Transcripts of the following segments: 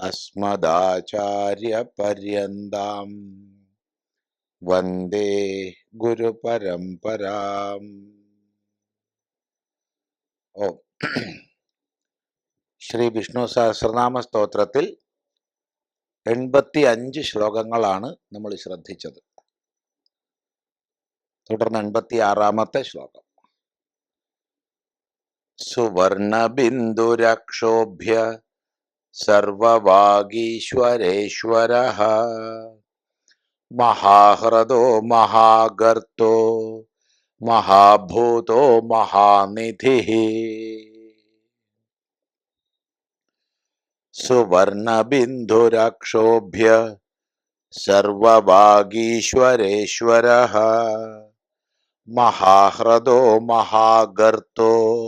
അസ്മദാചാര്യപര്യന്താം. വന്ദേ ഗുരുപരംപരാം ഓ ശ്രീ വിഷ്ണു സഹസ്രനാമ സ്തോത്രത്തിൽ എൺപത്തി അഞ്ച് ശ്ലോകങ്ങളാണ് നമ്മൾ ശ്രദ്ധിച്ചത്. തുടർന്ന് എൺപത്തി ആറാമത്തെ ശ്ലോകം. സുവർണബിന്ദുരക്ഷോഭ്യ സർവവാഗീശ്വരേശ്വര. മഹാഹ്രദോ മഹാഗർത്തോ മഹാഭൂതോ മഹാനിധി. സുവർണബിന്ദുരക്ഷോഭ്യ സർവവാഗീശ്വരേശ്വര. മഹാഹ്രദോ മഹാഗർത്തോ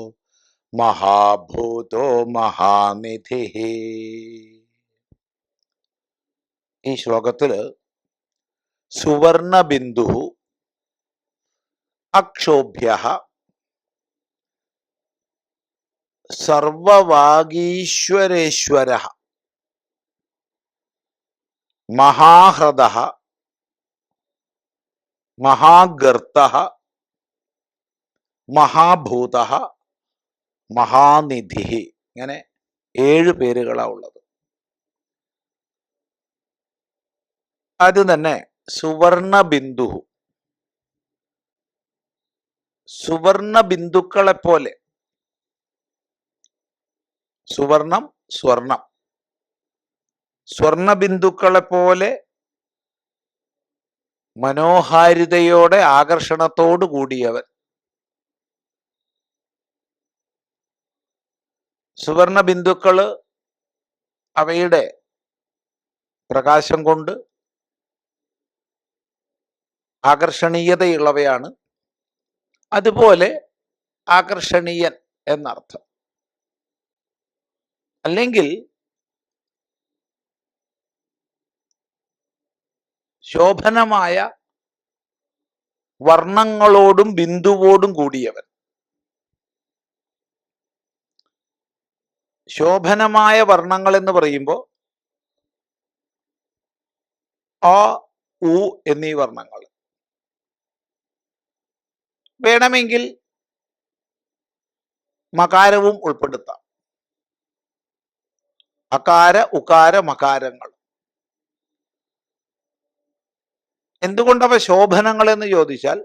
മഹാഭൂതോ മഹാനിധി ഈ ശ്ലോകത്തിൽ സുവർണ ബിന്ദു അക്ഷോഭ്യ സർവവാഗീശ്വരേശ്വര മഹാഹൃദ മഹാഗർത്ത മഹാഭൂത മഹാനിധി ഇങ്ങനെ ഏഴ് പേരുകളാണ് ഉള്ളത്. ആദ്യം തന്നെ സുവർണ ബിന്ദു സുവർണ ബിന്ദുക്കളെ പോലെ സുവർണം. സ്വർണം സ്വർണ ബിന്ദുക്കളെ പോലെ മനോഹാരിതയോടെ ആകർഷണത്തോടു കൂടിയവൻ സുവർണ ബിന്ദുക്കൾ അവയുടെ പ്രകാശം കൊണ്ട് ആകർഷണീയതയുള്ളവയാണ്. അതുപോലെ ആകർഷണീയൻ എന്നർത്ഥം. അല്ലെങ്കിൽ ശോഭനമായ വർണങ്ങളോടും ബിന്ദുവോടും കൂടിയവൻ. ശോഭനമായ വർണങ്ങൾ എന്ന് പറയുമ്പോൾ ആ ഉ എന്നീ വർണങ്ങൾ. വേണമെങ്കിൽ മകാരവും ഉൾപ്പെടുത്താം. അകാര ഉകാര മകാരങ്ങൾ. എന്തുകൊണ്ടവ ശോഭനങ്ങൾ എന്ന് ചോദിച്ചാൽ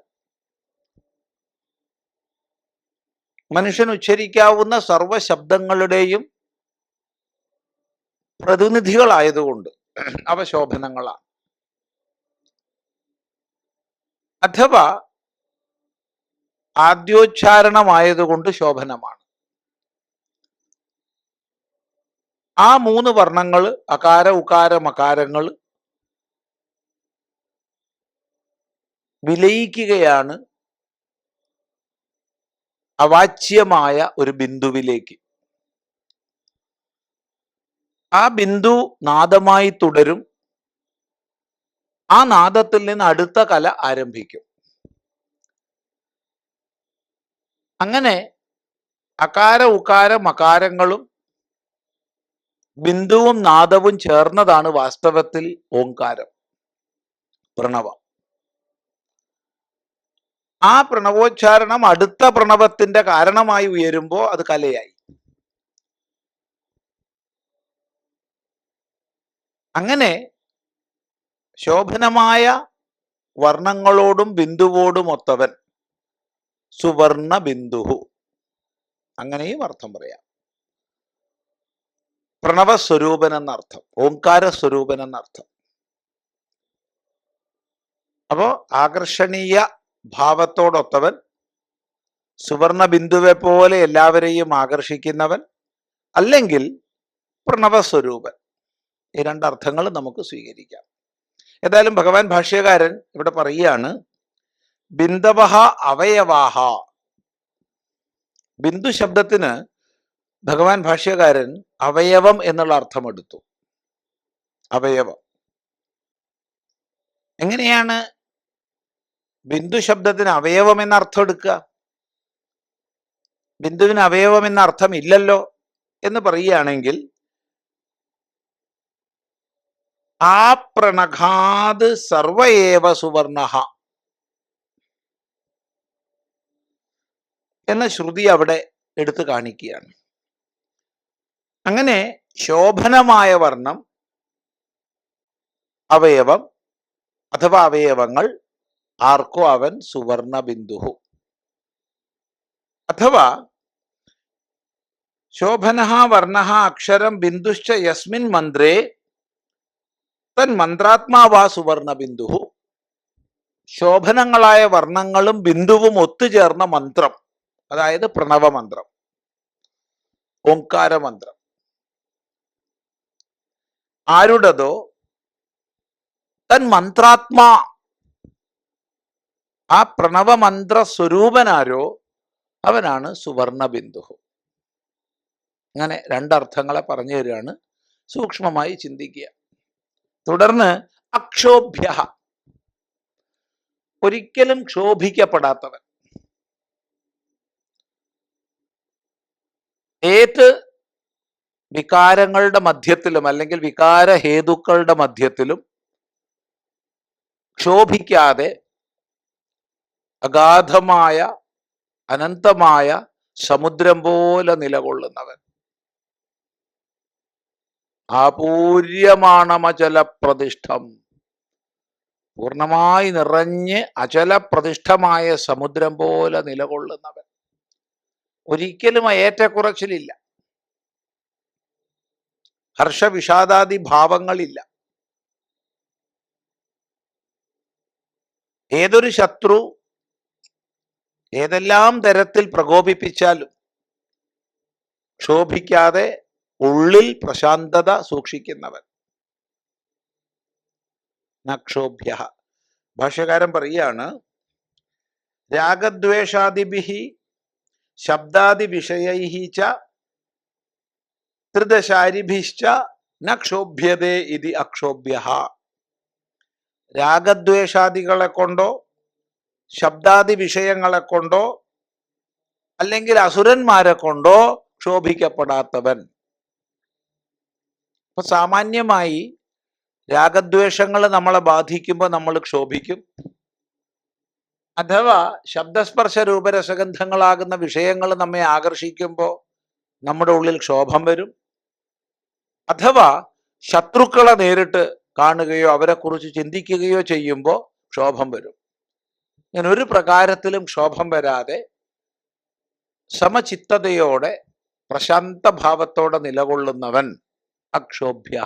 മനുഷ്യൻ ഉച്ചരിക്കാവുന്ന സർവ ശബ്ദങ്ങളുടെയും പ്രതിനിധികളായതുകൊണ്ട് അവ ശോഭനങ്ങളാണ് അഥവാ ആദ്യോച്ചാരണമായതുകൊണ്ട് ശോഭനമാണ്. ആ മൂന്ന് വർണങ്ങൾ അകാര ഉകാര മകാരങ്ങൾ വിലയിക്കുകയാണ് അവാച്യമായ ഒരു ബിന്ദുവിലേക്ക്. ആ ബിന്ദു നാദമായി തുടരും. ആ നാദത്തിൽ നിന്ന് അടുത്ത കല ആരംഭിക്കും. അങ്ങനെ അകാര ഉകാര മകാരങ്ങളും ബിന്ദുവും നാദവും ചേർന്നതാണ് വാസ്തവത്തിൽ ഓങ്കാരം പ്രണവം. ആ പ്രണവോച്ചാരണം അടുത്ത പ്രണവത്തിന്റെ കാരണമായി ഉയരുമ്പോൾ അത് കലയായി. അങ്ങനെ ശോഭനമായ വർണങ്ങളോടും ബിന്ദുവോടും ഒത്തവൻ സുവർണ ബിന്ദുഹു അങ്ങനെയും അർത്ഥം പറയാം. പ്രണവസ്വരൂപൻ എന്നർത്ഥം ഓംകാര സ്വരൂപൻ എന്നർത്ഥം അപ്പോ ആകർഷണീയ ഭാവത്തോടൊത്തവൻ സുവർണ ബിന്ദുവെ പോലെ എല്ലാവരെയും ആകർഷിക്കുന്നവൻ അല്ലെങ്കിൽ പ്രണവസ്വരൂപൻ. ഈ രണ്ടർത്ഥങ്ങൾ നമുക്ക് സ്വീകരിക്കാം. ഏതായാലും ഭഗവാൻ ഭാഷ്യകാരൻ ഇവിടെ പറയുകയാണ് ബിന്ദവഹ അവയവാഹ ബിന്ദു ശബ്ദത്തിന് ഭഗവാൻ ഭാഷ്യകാരൻ അവയവം എന്നുള്ള അർത്ഥമെടുത്തു. അവയവം. എങ്ങനെയാണ് ബിന്ദു ശബ്ദത്തിന് അവയവം എന്ന അർത്ഥം എടുക്കുക. ബിന്ദുവിന് അവയവം എന്ന അർത്ഥം ഇല്ലല്ലോ എന്ന് പറയുകയാണെങ്കിൽ ആ പ്രണഘാത് സർവയേവ സുവർണ എന്ന ശ്രുതി അവിടെ എടുത്തു കാണിക്കുകയാണ്. അങ്ങനെ ശോഭനമായ വർണം അവയവം അഥവാ അവയവങ്ങൾ ആർക്കോ അവൻ സുവർണ ബിന്ദുഹു അഥവാ ശോഭന വർണ അക്ഷരം ബിന്ദുശ്ച യസ്മിൻ മന്ത്രേ തൻ മന്ത്രാത്മാവാ സുവർണ ബിന്ദുഹു ശോഭനങ്ങളായ വർണങ്ങളും ബിന്ദുവും ഒത്തുചേർന്ന മന്ത്രം. അതായത് പ്രണവമന്ത്രം മന്ത്രം. ഓങ്കാര മന്ത്രം. ആരുടതോ തൻ മന്ത്രാത്മാ ആ പ്രണവമന്ത്ര സ്വരൂപനാരോ അവനാണ് സുവർണ ബിന്ദു അങ്ങനെ രണ്ടർത്ഥങ്ങളെ പറഞ്ഞു തരികയാണ്. സൂക്ഷ്മമായി ചിന്തിക്കുക. തുടർന്ന് അക്ഷോഭ്യ ഒരിക്കലും ക്ഷോഭിക്കപ്പെടാത്തവൻ. ഏത് വികാരങ്ങളുടെ മധ്യത്തിലും അല്ലെങ്കിൽ വികാരഹേതുക്കളുടെ മധ്യത്തിലും ക്ഷോഭിക്കാതെ അഗാധമായ അനന്തമായ സമുദ്രം പോലെ നിലകൊള്ളുന്നവൻ. ആപൂര്യമാണമചല പ്രതിഷ്ഠം പൂർണമായി നിറഞ്ഞ് അചല പ്രതിഷ്ഠമായ സമുദ്രം പോലെ നിലകൊള്ളുന്നവൻ. ഒരിക്കലും ഏറ്റക്കുറച്ചിലില്ല. ഹർഷവിഷാദാദി ഭാവങ്ങളില്ല ഏതൊരു ശത്രു ഏതെല്ലാം തരത്തിൽ പ്രകോപിപ്പിച്ചാലും ക്ഷോഭിക്കാതെ ഉള്ളിൽ പ്രശാന്തത സൂക്ഷിക്കുന്നവൻ. നക്ഷോഭ്യ. ഭാഷ്യകാരൻ പറയുകയാണ് രാഗദ്വേഷാദിഭി ശബ്ദാദി വിഷയൈ ച ത്രിദശാരിഭിശ്ച നക്ഷോഭ്യതേ ഇതി അക്ഷോഭ്യ. രാഗദ്വേഷാദികളെ കൊണ്ടോ ശബ്ദാദി വിഷയങ്ങളെ കൊണ്ടോ അല്ലെങ്കിൽ അസുരന്മാരെ കൊണ്ടോ ക്ഷോഭിക്കപ്പെടാത്തവൻ. അപ്പൊ സാമാന്യമായി രാഗദ്വേഷങ്ങൾ നമ്മളെ ബാധിക്കുമ്പോൾ നമ്മൾ ക്ഷോഭിക്കും. അഥവാ ശബ്ദസ്പർശ രൂപരസഗന്ധങ്ങളാകുന്ന വിഷയങ്ങൾ നമ്മെ ആകർഷിക്കുമ്പോൾ നമ്മുടെ ഉള്ളിൽ ക്ഷോഭം വരും. അഥവാ ശത്രുക്കളെ നേരിട്ട് കാണുകയോ അവരെക്കുറിച്ച് ചിന്തിക്കുകയോ ചെയ്യുമ്പോൾ ക്ഷോഭം വരും. ഇങ്ങനെ ഒരു പ്രകാരത്തിലും ക്ഷോഭം വരാതെ സമചിത്തതയോടെ പ്രശാന്ത ഭാവത്തോടെ നിലകൊള്ളുന്നവൻ അക്ഷോഭ്യ.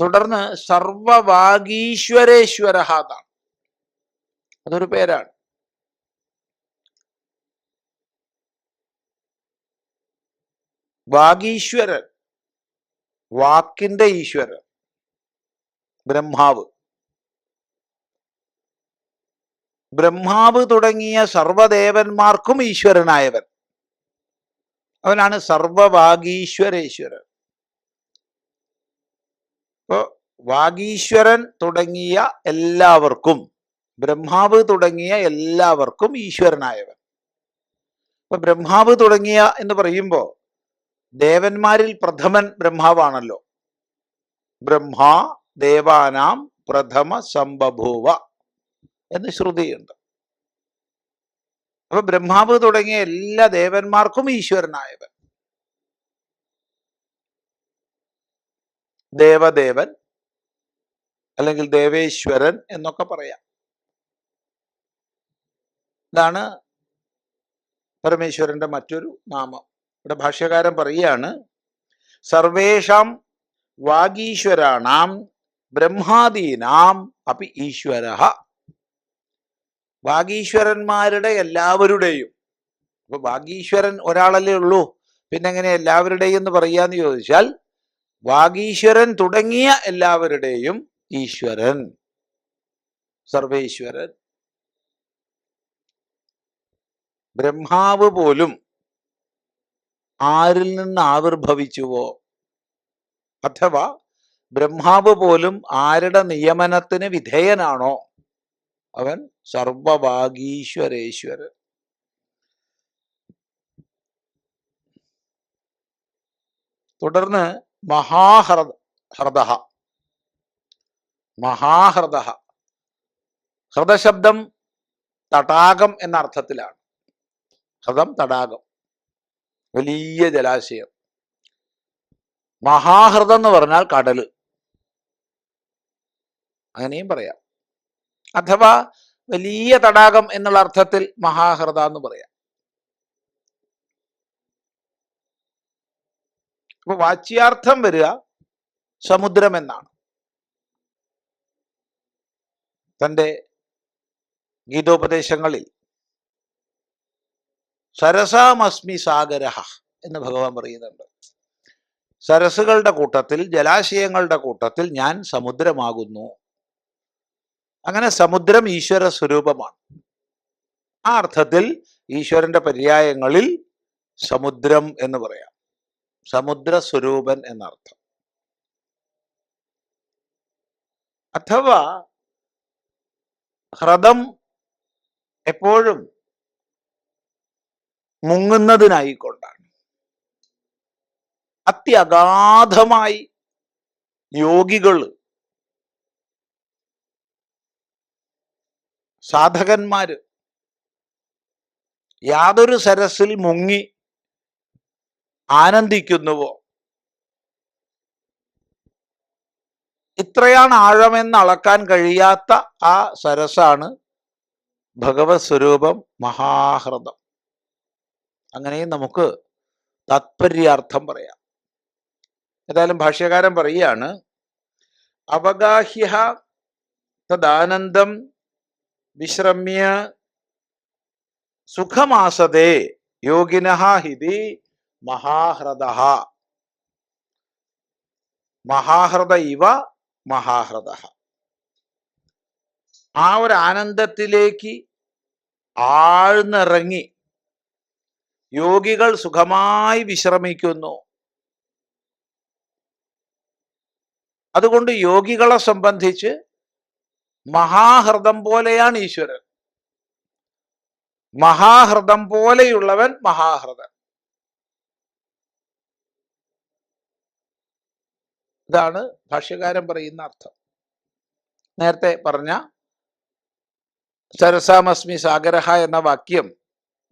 തുടർന്ന് സർവവാഗീശ്വരേശ്വര അതൊരു പേരാണ്. വാഗീശ്വരൻ. വാക്കിന്റെ ഈശ്വരൻ ബ്രഹ്മാവ്. ബ്രഹ്മാവ് തുടങ്ങിയ സർവദേവന്മാർക്കും ഈശ്വരനായവൻ. അവനാണ് സർവവാഗീശ്വരേശ്വരൻ. ഇപ്പോ വാഗീശ്വരൻ തുടങ്ങിയ എല്ലാവർക്കും ബ്രഹ്മാവ് തുടങ്ങിയ എല്ലാവർക്കും ഈശ്വരനായവൻ. ഇപ്പൊ ബ്രഹ്മാവ് തുടങ്ങിയ എന്ന് പറയുമ്പോൾ ദേവന്മാരിൽ പ്രഥമൻ ബ്രഹ്മാവാണല്ലോ. ബ്രഹ്മാ ദേവാനാം പ്രഥമ സംബഭൂവ എന്ന് ശ്രുതിയുണ്ട്. അപ്പൊ ബ്രഹ്മാവ് തുടങ്ങിയ എല്ലാ ദേവന്മാർക്കും ഈശ്വരനായവൻ. ദേവദേവൻ അല്ലെങ്കിൽ ദേവേശ്വരൻ എന്നൊക്കെ പറയാം. ഇതാണ് പരമേശ്വരന്റെ മറ്റൊരു നാമം. ഇവിടെ ഭാഷ്യകാരൻ പറയുകയാണ് സർവേഷാം വാഗീശ്വരാണാം ബ്രഹ്മാദീനാം അപ്പി ഈശ്വര. വാഗീശ്വരന്മാരുടെ എല്ലാവരുടെയും അപ്പൊ വാഗീശ്വരൻ ഒരാളല്ലേ ഉള്ളൂ പിന്നെങ്ങനെ എല്ലാവരുടെയും എന്ന് പറയാന്ന് ചോദിച്ചാൽ വാഗീശ്വരൻ തുടങ്ങിയ എല്ലാവരുടെയും ഈശ്വരൻ സർവേശ്വരൻ. ബ്രഹ്മാവ് പോലും ആരിൽ നിന്ന് ആവിർഭവിച്ചുവോ? അഥവാ ബ്രഹ്മാവ് പോലും ആരുടെ നിയമനത്തിന് വിധേയനാണോ? അവൻ സർവഭാഗീശ്വരേശ്വരൻ. തുടർന്ന് മഹാഹൃദ ഹൃദ മഹാഹൃദ. ഹൃദശബ്ദം തടാകം എന്ന അർത്ഥത്തിലാണ് ഹൃദം തടാകം. വലിയ ജലാശയം. മഹാഹൃദം എന്ന് പറഞ്ഞാൽ കടൽ അങ്ങനെയും പറയാം. അഥവാ വലിയ തടാകം എന്നുള്ള അർത്ഥത്തിൽ മഹാഹൃദ എന്ന് പറയാം. അപ്പൊ വാച്യാർത്ഥം വരിക സമുദ്രം എന്നാണ്. തന്റെ ഗീതോപദേശങ്ങളിൽ സരസാമസ്മി സാഗര എന്ന് ഭഗവാൻ പറയുന്നുണ്ട്. സരസുകളുടെ കൂട്ടത്തിൽ ജലാശയങ്ങളുടെ കൂട്ടത്തിൽ ഞാൻ സമുദ്രമാകുന്നു. അങ്ങനെ സമുദ്രം ഈശ്വര സ്വരൂപമാണ്. ആ അർത്ഥത്തിൽ ഈശ്വരന്റെ പര്യായങ്ങളിൽ സമുദ്രം എന്ന് പറയാം. സമുദ്ര സ്വരൂപൻ എന്നർത്ഥം. അഥവാ ഹ്രദം എപ്പോഴും മുങ്ങുന്നതിനായിക്കൊണ്ടാണ്. അത്യഗാധമായി യോഗികൾ സാധകന്മാര് യാതൊരു സരസിൽ മുങ്ങി ആനന്ദിക്കുന്നുവോ? ഇത്രയാണ് ആഴമെന്ന് അളക്കാൻ കഴിയാത്ത ആ സരസാണ് ഭഗവത് സ്വരൂപം മഹാഹൃദം. അങ്ങനെയും നമുക്ക് താത്പര്യാർത്ഥം പറയാം. ഏതായാലും ഭാഷ്യകാരൻ പറയുകയാണ് അവഗാഹ്യ തദാനന്ദം വിശ്രമ്യ സുഖമാസതേ യോഗിന ഹിതി മഹാഹ്രദ മഹാഹ്രദ ഇവ മഹാഹ്രദ ആ ഒരു ആനന്ദത്തിലേക്ക് ആഴ്ന്നിറങ്ങി യോഗികൾ സുഖമായി വിശ്രമിക്കുന്നു. അതുകൊണ്ട് യോഗികളെ സംബന്ധിച്ച് മഹാഹൃദം പോലെയാണ് ഈശ്വരൻ. മഹാഹൃദം പോലെയുള്ളവൻ മഹാഹൃദൻ. ഇതാണ് ഭാഷ്യകാരൻ പറയുന്ന അർത്ഥം. നേരത്തെ പറഞ്ഞ സരസാമസ്മി സാഗരഹ എന്ന വാക്യം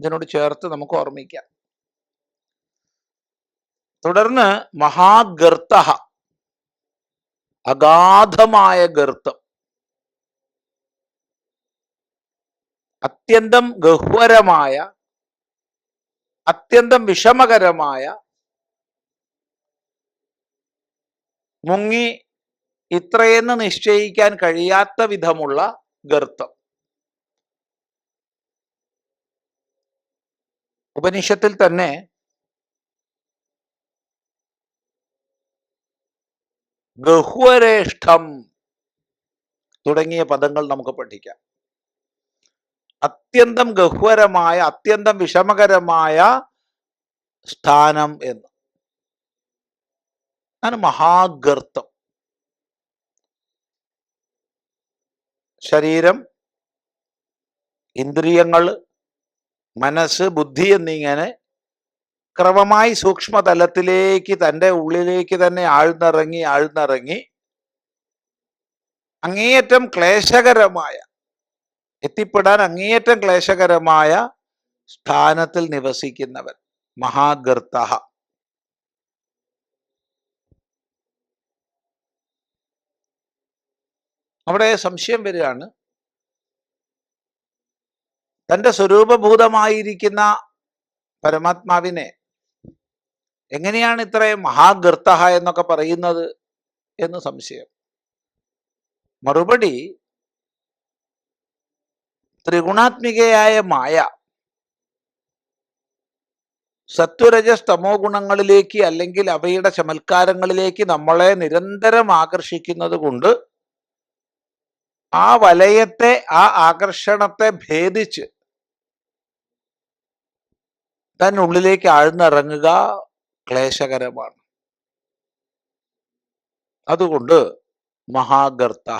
ഇതിനോട് ചേർത്ത് നമുക്ക് ഓർമ്മിക്കാം. തുടർന്ന് മഹാഗർത്ത അഗാധമായ ഗർത്തം. അത്യന്തം ഗഹ്വരമായ അത്യന്തം വിഷമകരമായ മുങ്ങി ഇത്രയെന്ന് നിശ്ചയിക്കാൻ കഴിയാത്ത വിധമുള്ള ഗർത്തം. ഉപനിഷത്തിൽ തന്നെ ഗഹ്വരേഷ്ഠം തുടങ്ങിയ പദങ്ങൾ നമുക്ക് പഠിക്കാം. അത്യന്തം ഗഹ്വരമായ അത്യന്തം വിഷമകരമായ സ്ഥാനം എന്ന്. ആണ് മഹാഗർത്തം. ശരീരം ഇന്ദ്രിയങ്ങൾ മനസ്സ് ബുദ്ധി എന്നിങ്ങനെ ക്രമമായി സൂക്ഷ്മതലത്തിലേക്ക് തന്റെ ഉള്ളിലേക്ക് തന്നെ ആഴ്ന്നിറങ്ങി ആഴ്ന്നിറങ്ങി അങ്ങേയറ്റം ക്ലേശകരമായ എത്തിപ്പെടാൻ അങ്ങേയറ്റം ക്ലേശകരമായ സ്ഥാനത്തിൽ നിവസിക്കുന്നവൻ മഹാഗർത്ത അവിടെ സംശയം വരികയാണ് തന്റെ സ്വരൂപഭൂതമായിരിക്കുന്ന പരമാത്മാവിനെ എങ്ങനെയാണ് ഇത്രയും മഹാഗർത്ത എന്നൊക്കെ പറയുന്നത് എന്ന് സംശയം. മറുപടി ത്രിഗുണാത്മികയായ മായ സത്വരജസ് തമോ ഗുണങ്ങളിലേക്ക് അല്ലെങ്കിൽ അവയുടെ ചമൽക്കാരങ്ങളിലേക്ക് നമ്മളെ നിരന്തരം ആകർഷിക്കുന്നത് കൊണ്ട് ആ വലയത്തെ ആ ആകർഷണത്തെ ഭേദിച്ച് തന്നുള്ളിലേക്ക് ആഴ്ന്നിറങ്ങുക ക്ലേശകരമാണ്. അതുകൊണ്ട് മഹാഗർത്ത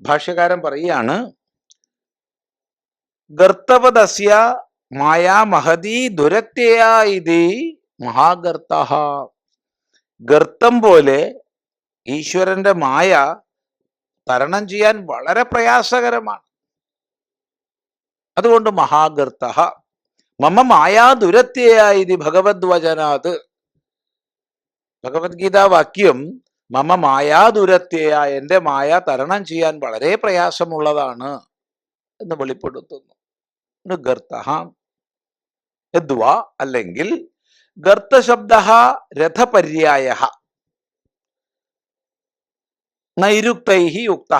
ഭാഷ്യകാരൻ പറയാണ് ഗർത്തവദസ്യ മായാ മഹതി ദുരത്യയാ ഇതി മഹാഗർത്ത ഗർത്തം പോലെ ഈശ്വരന്റെ മായ തരണം ചെയ്യാൻ വളരെ പ്രയാസകരമാണ്. അതുകൊണ്ട് മഹാഗർത്ത മമ മായാ ദുരത്യായി ഇതി ഭഗവത് വചനാത്. ഭഗവത്ഗീത വാക്യം മമ മായാ ദുരത്യയ എന്റെ മായ തരണം ചെയ്യാൻ വളരെ പ്രയാസമുള്ളതാണ് എന്ന് വെളിപ്പെടുത്തുന്നു. ഇത് ഗർത്ത യദ്വാ അല്ലെങ്കിൽ ഗർത്തശബ്ദ രഥപര്യായ നൈരുക്തൈ യുക്ത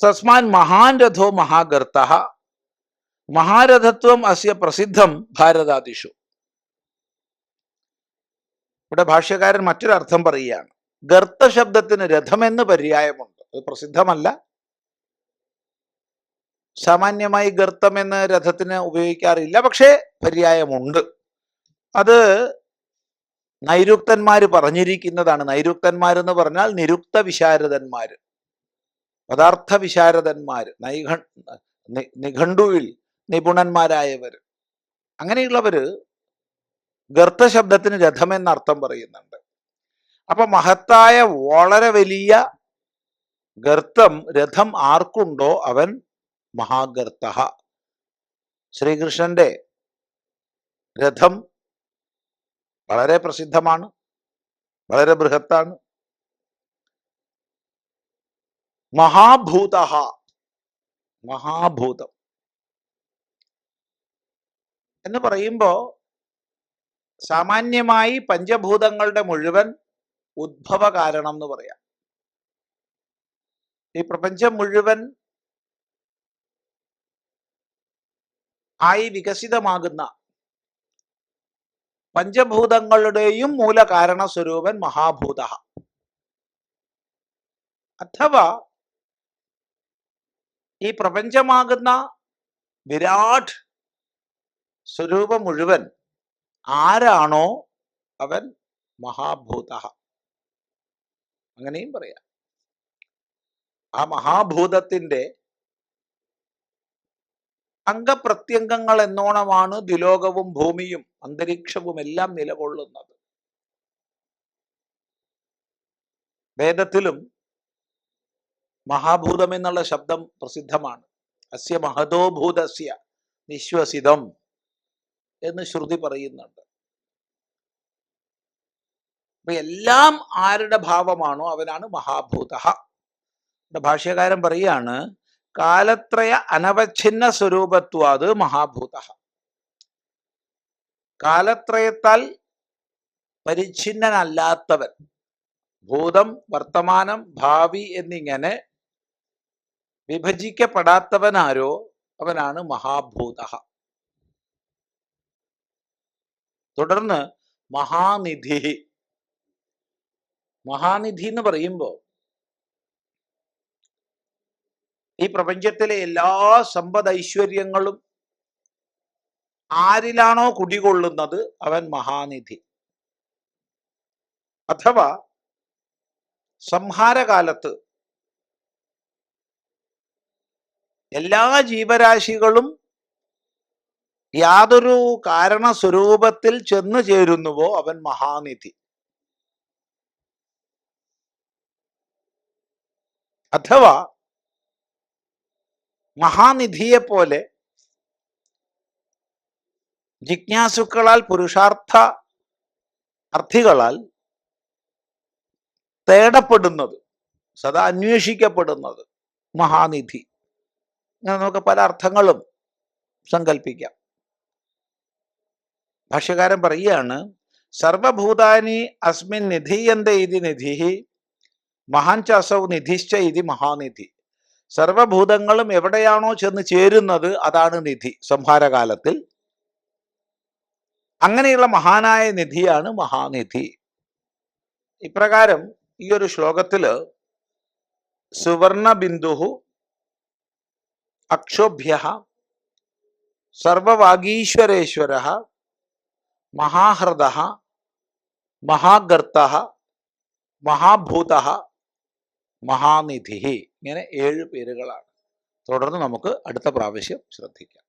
സസ്മാൻ മഹാൻ രഥോ മഹാഗർത്ത മഹാരഥത്വം അസ്യ പ്രസിദ്ധം ഭാരതാദിഷു. ഇവിടെ ഭാഷ്യകാരൻ മറ്റൊരർത്ഥം പറയുകയാണ്. ഗർത്ത ശബ്ദത്തിന് രഥമെന്ന് പര്യായമുണ്ട്. അത് പ്രസിദ്ധമല്ല. സാമാന്യമായി ഗർത്തം എന്ന് രഥത്തിന് ഉപയോഗിക്കാറില്ല. പക്ഷേ പര്യായമുണ്ട്. അത് നൈരുക്തന്മാര് പറഞ്ഞിരിക്കുന്നതാണ്. നൈരുക്തന്മാരെന്ന് പറഞ്ഞാൽ നിരുക്ത വിശാരദന്മാര്. പദാർത്ഥ വിശാരദന്മാര്. നൈഘ നിഘണ്ടുവിൽ നിപുണന്മാരായവർ അങ്ങനെയുള്ളവര് ഗർത്തശബ്ദത്തിന് രഥം എന്ന അർത്ഥം പറയുന്നുണ്ട്. അപ്പൊ മഹത്തായ വളരെ വലിയ ഗർത്തം രഥം ആർക്കുണ്ടോ അവൻ മഹാഗർത്ത ശ്രീകൃഷ്ണന്റെ രഥം വളരെ പ്രസിദ്ധമാണ് വളരെ ബൃഹത്താണ്. മഹാഭൂത മഹാഭൂതം. എന്ന് പറയുമ്പോൾ സാമാന്യമായി പഞ്ചഭൂതങ്ങളുടെ മുഴുവൻ ഉദ്ഭവ കാരണം എന്ന് പറയാം. ഈ പ്രപഞ്ചം മുഴുവൻ ആയി വികസിതമാകുന്ന പഞ്ചഭൂതങ്ങളുടെയും മൂലകാരണ സ്വരൂപൻ മഹാഭൂത. അഥവാ ഈ പ്രപഞ്ചമാകുന്ന വിരാട് സ്വരൂപം മുഴുവൻ ആരാണോ അവൻ മഹാഭൂത അങ്ങനെയും പറയാം. ആ മഹാഭൂതത്തിന്റെ അംഗപ്രത്യംഗങ്ങൾ എന്നോണമാണ് ദ്വിലോകവും ഭൂമിയും അന്തരീക്ഷവും എല്ലാം നിലകൊള്ളുന്നത്. വേദത്തിലും മഹാഭൂതം എന്നുള്ള ശബ്ദം പ്രസിദ്ധമാണ്. അസ്യ മഹതോ ഭൂതസ്യ നിശ്വസിതം. എന്ന് ശ്രുതി പറയുന്നുണ്ട്. അപ്പൊ എല്ലാം ആരുടെ ഭാവമാണോ അവനാണ് മഹാഭൂത ഭാഷ്യകാരൻ പറയാണ് കാലത്രയ അനവച്ഛിന്ന സ്വരൂപത്വാത് മഹാഭൂത കാലത്രയത്താൽ പരിച്ഛിന്നനല്ലാത്തവൻ ഭൂതം വർത്തമാനം ഭാവി എന്നിങ്ങനെ വിഭജിക്കപ്പെടാത്തവനാരോ അവനാണ് മഹാഭൂത തുടർന്ന് മഹാനിധി. മഹാനിധി എന്ന് പറയുമ്പോൾ ഈ പ്രപഞ്ചത്തിലെ എല്ലാ സമ്പദ് ഐശ്വര്യങ്ങളും ആരിലാണോ കുടികൊള്ളുന്നത്? അവൻ മഹാനിധി. അഥവാ സംഹാരകാലത്ത് എല്ലാ ജീവരാശികളും യാതൊരു കാരണ സ്വരൂപത്തിൽ ചെന്നു ചേരുന്നുവോ അവൻ മഹാനിധി? അഥവാ മഹാനിധിയെ പോലെ ജിജ്ഞാസുക്കളാൽ പുരുഷാർത്ഥ അർത്ഥികളാൽ തേടപ്പെടുന്നത് സദാ അന്വേഷിക്കപ്പെടുന്നത് മഹാനിധി. അങ്ങനെ നമുക്ക് പല അർത്ഥങ്ങളും സങ്കല്പിക്കാം ഭാഷ്യകാരൻ പറയുകയാണ് സർവഭൂതാനി അസ്മിൻ നിധീയന്ത ഇതി നിധി മഹാൻ ചസൗ നിധിശ്ച ഇതി മഹാനിധി. സർവഭൂതങ്ങളും എവിടെയാണോ ചെന്ന് ചേരുന്നത് അതാണ് നിധി സംഹാരകാലത്തിൽ. അങ്ങനെയുള്ള മഹാനായ നിധിയാണ് മഹാനിധി. ഇപ്രകാരം ഈ ഒരു ശ്ലോകത്തിൽ സുവർണ ബിന്ദു അക്ഷോഭ്യ സർവവാഗീശ്വരേശ്വര മഹാഹൃദ മഹാഗർത്ത മഹാഭൂത മഹാനിധി ഇങ്ങനെ ഏഴ് പേരുകളാണ്. തുടർന്ന് നമുക്ക് അടുത്ത പ്രാവശ്യം ശ്രദ്ധിക്കാം.